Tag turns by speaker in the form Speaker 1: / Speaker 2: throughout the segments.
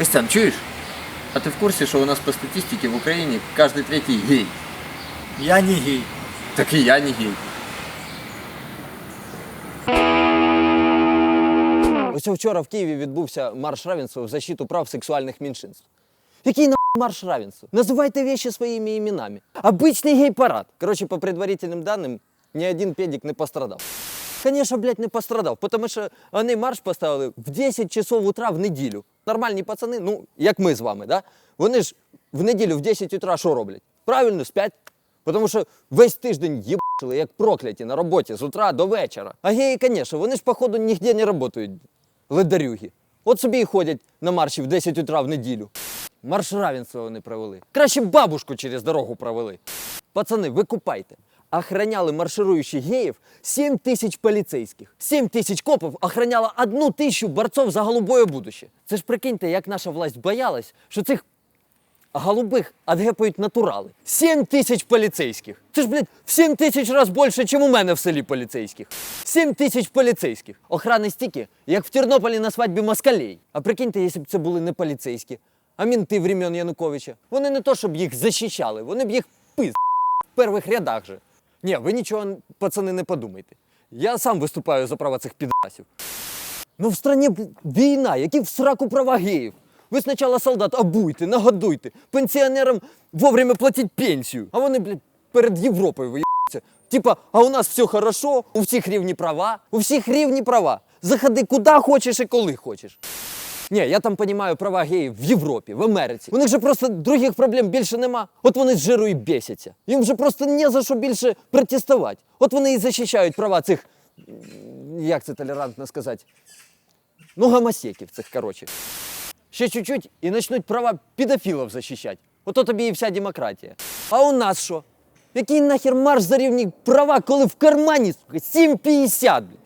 Speaker 1: Костян, чуєш? А ти в курсі, що у нас по статистиці в Україні кожен третій гей?
Speaker 2: Я не гей.
Speaker 1: Так і я не гей.
Speaker 3: Ось вчора в Києві відбувся марш равенства в защиту прав сексуальних меншинств. Який на марш равенства? Називайте вещи своїми іменами. Обичний гей-парад. Коротше, по предварительним даним, ні один педик не пострадав. Конечно, блядь, не пострадав, тому що вони марш поставили в 10 часов утра в неділю. Нормальні пацани, ну, як ми з вами, да? Вони ж в неділю в 10 утра що роблять? Правильно, спять. Тому що весь тиждень їбашили, як прокляті на роботі з утра до вечора. А геї, звісно, вони ж, походу, ніде не працюють. Ледарюги. От собі і ходять на марші в 10 утра в неділю. Марш равенства вони провели. Краще бабушку через дорогу провели. Пацани, ви купайте. Охраняли маршируючих геїв 7 тисяч поліцейських. 7 тисяч копів охраняло одну тисячу борців за голубое будуще. Це ж прикиньте, як наша власть боялась, що цих голубих отгепають натурали. 7 тисяч поліцейських. Це ж, блядь, в 7 тисяч раз більше, ніж у мене в селі поліцейських. 7 тисяч поліцейських. Охрани стільки, як в Тернополі на свадьбі москалей. А прикиньте, якщо б це були не поліцейські, а мінти времен Януковича. Вони не то, щоб їх захищали, вони б їх пиз в перших рядах же. Ні, ви нічого, пацани, не подумайте. Я сам виступаю за права цих підрасів. Ну в стране війна, які в сраку права геїв. Ви спочатку солдат обуйте, нагодуйте, пенсіонерам вовремя платіть пенсію. А вони, блядь, перед Європою виїбаються. Типа, а у нас все хорошо, у всіх рівні права, у всіх рівні права. Заходи куди хочеш і коли хочеш. Ні, я там розумію права геїв в Європі, в Америці. У них же просто других проблем більше нема. От вони з жиру і бесяться. Їм же просто не за що більше протестувати. От вони і захищають права цих, як це толерантно сказати, ну, гомосеків цих, коротше. Ще чуть-чуть і почнуть права педофілів захищати. Ото тобі і вся демократія. А у нас що? Який нахер марш за рівні права, коли в кармані сука, 7,50, блядь?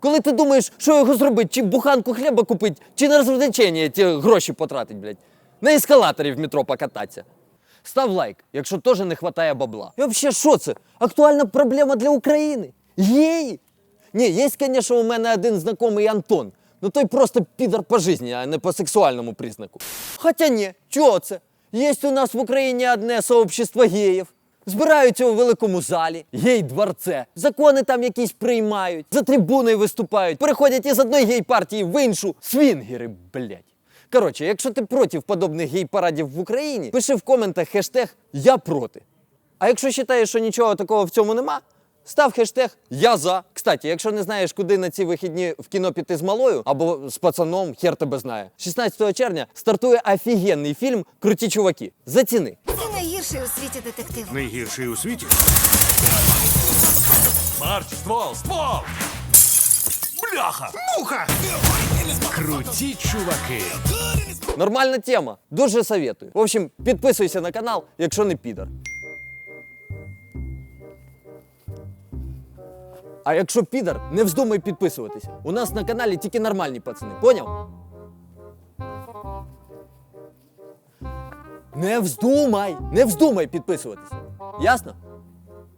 Speaker 3: Коли ти думаєш, що його зробити, чи буханку хліба купити, чи на розвлечення ті гроші потратить, блядь. На ескалаторі в метро покататися. Став лайк, якщо теж не вистачає бабла. І взагалі, що це? Актуальна проблема для України. Геї? Ні, є, звісно, у мене один знайомий Антон. Ну той просто підар по житті, а не по сексуальному признаку. Хоча ні, чого це? Є у нас в Україні одне сообщество геїв. Збираються у великому залі, гей-дворце, закони там якісь приймають, за трибуною виступають, переходять із одної гей-партії в іншу. Свінгери, блядь. Коротше, якщо ти проти подобних гей-парадів в Україні, пиши в коментах хештег Я проти. А якщо вважаєш, що нічого такого в цьому нема, став хештег Я за. Кстати, якщо не знаєш, куди на ці вихідні в кіно піти з малою або з пацаном, хер тебе знає. 16 червня стартує офігенний фільм Круті чуваки. Заціни.
Speaker 4: Найгірший у світі детектив.
Speaker 5: Найгірший у світі? Марч, ствол, ствол! Бляха! Муха! Круті чуваки.
Speaker 3: Нормальна тема. Дуже советую. В общем, підписуйся на канал, якщо не підар. А якщо підар, не вздумай підписуватися. У нас на каналі тільки нормальні пацани, поняв? Не вздумай! Не вздумай підписуватися. Ясно?